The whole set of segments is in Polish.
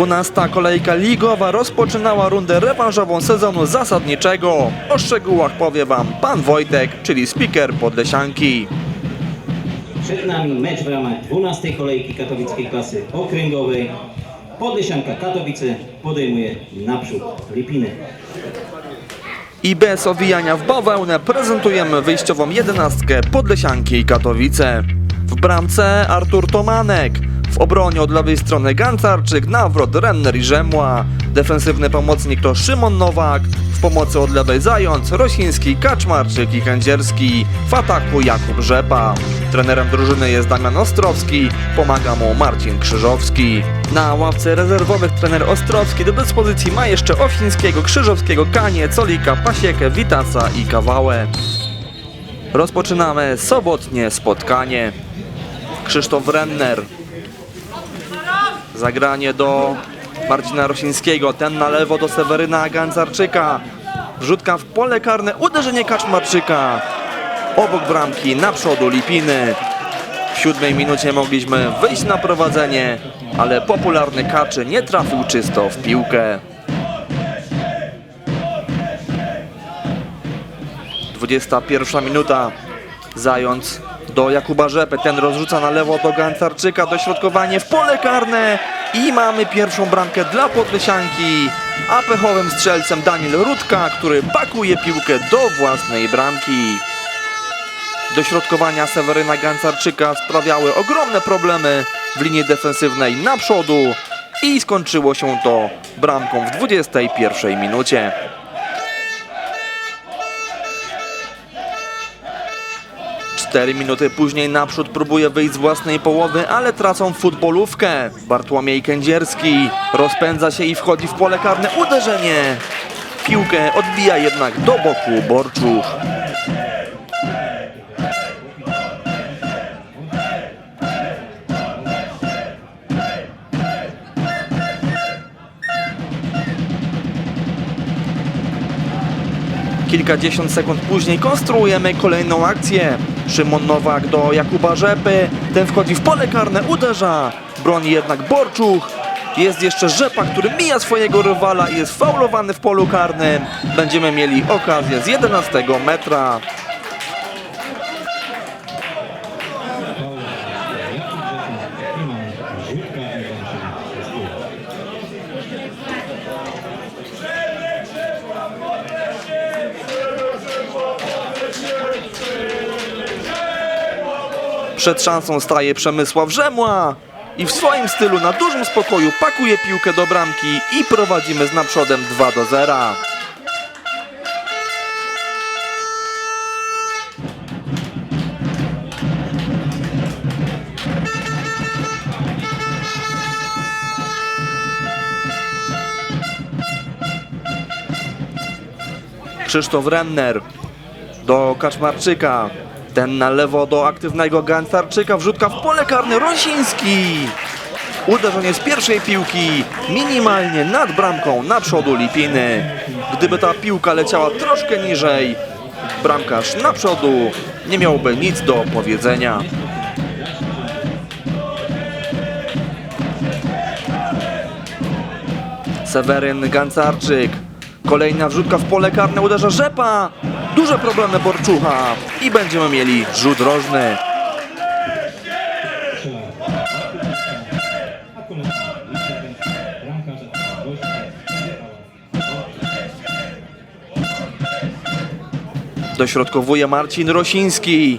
12 kolejka ligowa rozpoczynała rundę rewanżową sezonu zasadniczego. O szczegółach powie Wam pan Wojtek, czyli speaker Podlesianki. Przed nami mecz w ramach 12 kolejki katowickiej klasy okręgowej. Podlesianka Katowice podejmuje naprzód Lipiny. I bez owijania w bawełnę prezentujemy wyjściową jedenastkę Podlesianki i Katowice. W bramce Artur Tomanek. Obronie od lewej strony Gancarczyk, Nawrot, Renner i Rzemła. Defensywny pomocnik to Szymon Nowak. W pomocy od lewej Zając, Rosiński, Kaczmarczyk i Kędzierski. W ataku Jakub Rzepa. Trenerem drużyny jest Damian Ostrowski. Pomaga mu Marcin Krzyżowski. Na ławce rezerwowych trener Ostrowski do dyspozycji ma jeszcze Ofińskiego, Krzyżowskiego, Kanie, Colika, Pasiekę, Witasa i Kawałę. Rozpoczynamy sobotnie spotkanie. Krzysztof Renner. Zagranie do Marcina Rosińskiego. Ten na lewo do Seweryna Gancarczyka. Wrzutka w pole karne. Uderzenie Kaczmarczyka. Obok bramki na przodu Lipiny. W siódmej minucie mogliśmy wyjść na prowadzenie, ale popularny Kaczy nie trafił czysto w piłkę. 21 minuta. Zając do Jakuba Rzepy. Ten rozrzuca na lewo do Gancarczyka. Dośrodkowanie w pole karne. I mamy pierwszą bramkę dla Podlesianki. A pechowym strzelcem Daniel Rudka, który pakuje piłkę do własnej bramki. Dośrodkowania Seweryna Gancarczyka sprawiały ogromne problemy w linii defensywnej na przodu i skończyło się to bramką w 21 minucie. Cztery minuty później naprzód próbuje wyjść z własnej połowy, ale tracą futbolówkę. Bartłomiej Kędzierski rozpędza się i wchodzi w pole karne. Uderzenie! Piłkę odbija jednak do boku Borczuch. Kilkadziesiąt sekund później konstruujemy kolejną akcję. Szymon Nowak do Jakuba Rzepy. Ten wchodzi w pole karne, uderza. Broni jednak Borczuch. Jest jeszcze Rzepa, który mija swojego rywala i jest faulowany w polu karnym. Będziemy mieli okazję z 11 metra. Przed szansą staje Przemysław Rzemła i w swoim stylu na dużym spokoju pakuje piłkę do bramki i prowadzimy z naprzodem 2 do 0. Krzysztof Renner do Kaczmarczyka. Ten na lewo do aktywnego Gancarczyka. Wrzutka w pole karne. Rosiński. Uderzenie z pierwszej piłki minimalnie nad bramką na przodu Lipiny. Gdyby ta piłka leciała troszkę niżej, bramkarz na przodu nie miałby nic do powiedzenia. Seweryn Gancarczyk. Kolejna wrzutka w pole karne uderza Rzepa. Duże problemy Borczucha i będziemy mieli rzut rożny. Dośrodkowuje Marcin Rosiński.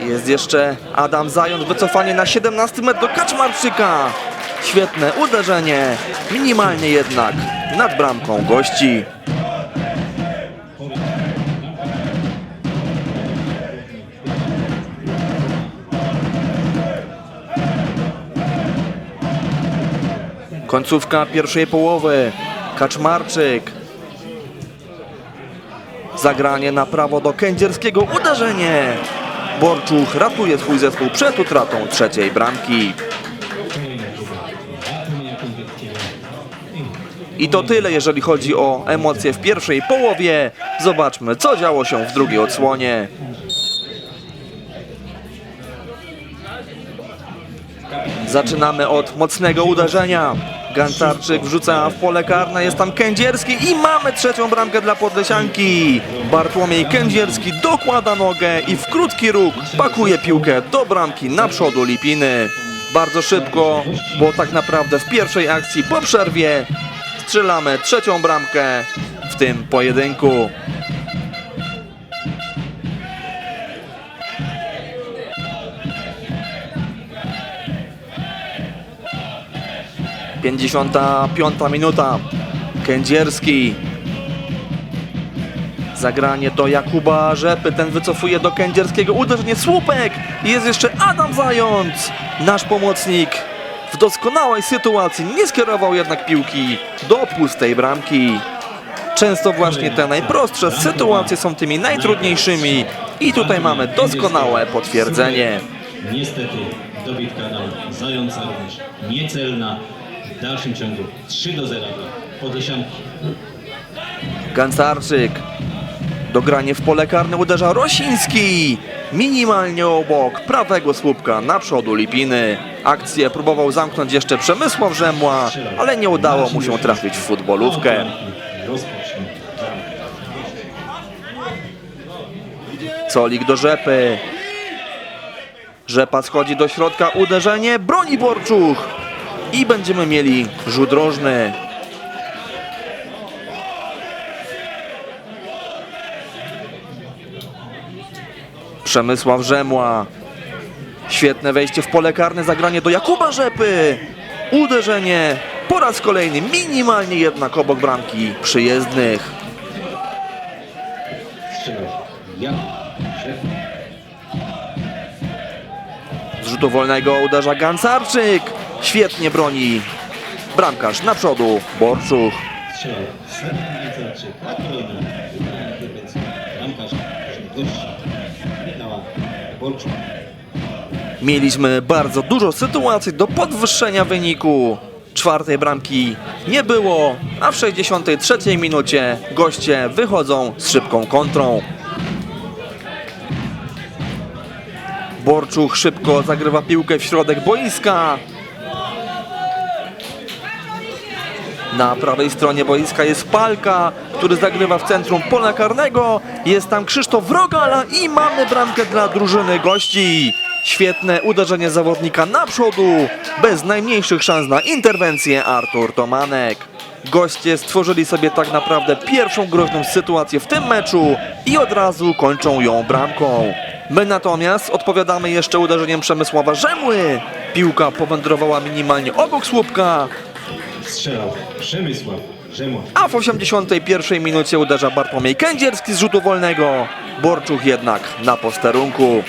Jest jeszcze Adam Zając, wycofanie na 17 metr do Kaczmarczyka. Świetne uderzenie, minimalnie jednak nad bramką gości. Końcówka pierwszej połowy. Kaczmarczyk. Zagranie na prawo do Kędzierskiego. Uderzenie. Borczuch ratuje swój zespół przed utratą trzeciej bramki. I to tyle, jeżeli chodzi o emocje w pierwszej połowie. Zobaczmy, co działo się w drugiej odsłonie. Zaczynamy od mocnego uderzenia. Gantarczyk wrzuca w pole karne, jest tam Kędzierski i mamy trzecią bramkę dla Podlesianki. Bartłomiej Kędzierski dokłada nogę i w krótki róg pakuje piłkę do bramki na przodu Lipiny. Bardzo szybko, bo tak naprawdę w pierwszej akcji po przerwie strzelamy trzecią bramkę w tym pojedynku. Pięćdziesiąta piąta minuta. Kędzierski. Zagranie do Jakuba Rzepy. Ten wycofuje do Kędzierskiego. Uderzenie słupek. Jest jeszcze Adam Zając. Nasz pomocnik w doskonałej sytuacji nie skierował jednak piłki do pustej bramki. Często właśnie te najprostsze sytuacje są tymi najtrudniejszymi i tutaj mamy doskonałe potwierdzenie. Niestety dobitka dla Zająca również niecelna. Dalszym ciągu 3 do 0 dla Podlesianki. Gancarczyk. Dogranie w pole karne uderza Rosiński. Minimalnie obok prawego słupka na przodu Lipiny. Akcję próbował zamknąć jeszcze Przemysław Rzemła, ale nie udało mu się trafić w futbolówkę. Colik do Rzepy. Rzepa schodzi do środka, uderzenie, broni Borczuch. I będziemy mieli rzut rożny. Przemysław Rzemła. Świetne wejście w pole karne, zagranie do Jakuba Rzepy. Uderzenie po raz kolejny, minimalnie jednak obok bramki przyjezdnych. Z rzutu wolnego uderza Gancarczyk. Świetnie broni. Bramkarz na przodu. Borczuch. Mieliśmy bardzo dużo sytuacji do podwyższenia wyniku. Czwartej bramki nie było, a w 63 minucie goście wychodzą z szybką kontrą. Borczuch szybko zagrywa piłkę w środek boiska. Na prawej stronie boiska jest Palka, który zagrywa w centrum pola karnego. Jest tam Krzysztof Wrogala i mamy bramkę dla drużyny gości. Świetne uderzenie zawodnika na przodu, bez najmniejszych szans na interwencję Artur Tomanek. Goście stworzyli sobie tak naprawdę pierwszą groźną sytuację w tym meczu i od razu kończą ją bramką. My natomiast odpowiadamy jeszcze uderzeniem Przemysława Rzemły. Piłka powędrowała minimalnie obok słupka, Strzelał Przemysław a w 81 minucie uderza Bartłomiej Kędzierski z rzutu wolnego. Borczuch jednak na posterunku.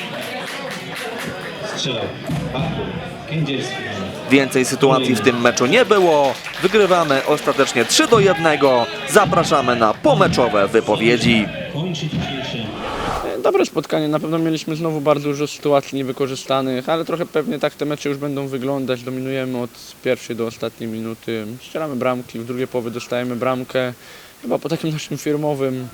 Strzelał Bartłomiej Kędzierski. Więcej sytuacji w tym meczu nie było. Wygrywamy ostatecznie 3 do 1. Zapraszamy na pomeczowe wypowiedzi. Kończy dzisiejsze Dobre spotkanie, na pewno mieliśmy znowu bardzo dużo sytuacji niewykorzystanych, ale trochę pewnie tak te mecze już będą wyglądać. Dominujemy od pierwszej do ostatniej minuty, ścieramy bramki, w drugiej połowie dostajemy bramkę. Chyba po takim naszym firmowym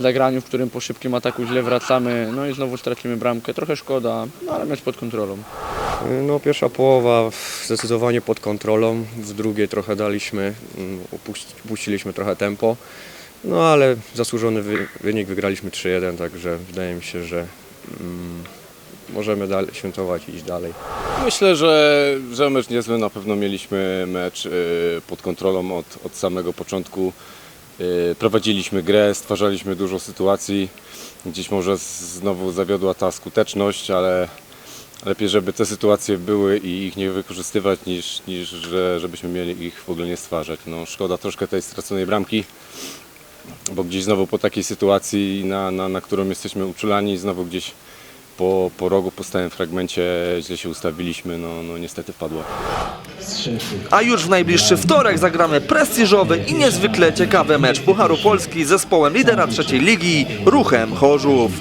zagraniu, w którym po szybkim ataku źle wracamy, no i znowu stracimy bramkę. Trochę szkoda, no ale mecz pod kontrolą. No, pierwsza połowa zdecydowanie pod kontrolą, w drugiej trochę daliśmy, mm, upuści- upuściliśmy trochę tempo, no ale zasłużony wy, wynik, wygraliśmy 3-1, także wydaje mi się, że mm, możemy dalej świętować i iść dalej. Myślę, że, że mecz niezły. Na pewno mieliśmy mecz y, pod kontrolą od, od samego początku. Y, Prowadziliśmy grę, stwarzaliśmy dużo sytuacji. Gdzieś może znowu zawiodła ta skuteczność, ale lepiej, żeby te sytuacje były i ich nie wykorzystywać, niż, niż że, żebyśmy mieli ich w ogóle nie stwarzać. No, szkoda troszkę tej straconej bramki, bo gdzieś znowu po takiej sytuacji, na, na, na którą jesteśmy uczulani, znowu gdzieś po, po rogu, po stałym fragmencie źle się ustawiliśmy, no, no niestety wpadła. A już w najbliższy wtorek zagramy prestiżowy i niezwykle ciekawy mecz Pucharu Polski z zespołem lidera trzeciej ligi Ruchem Chorzów.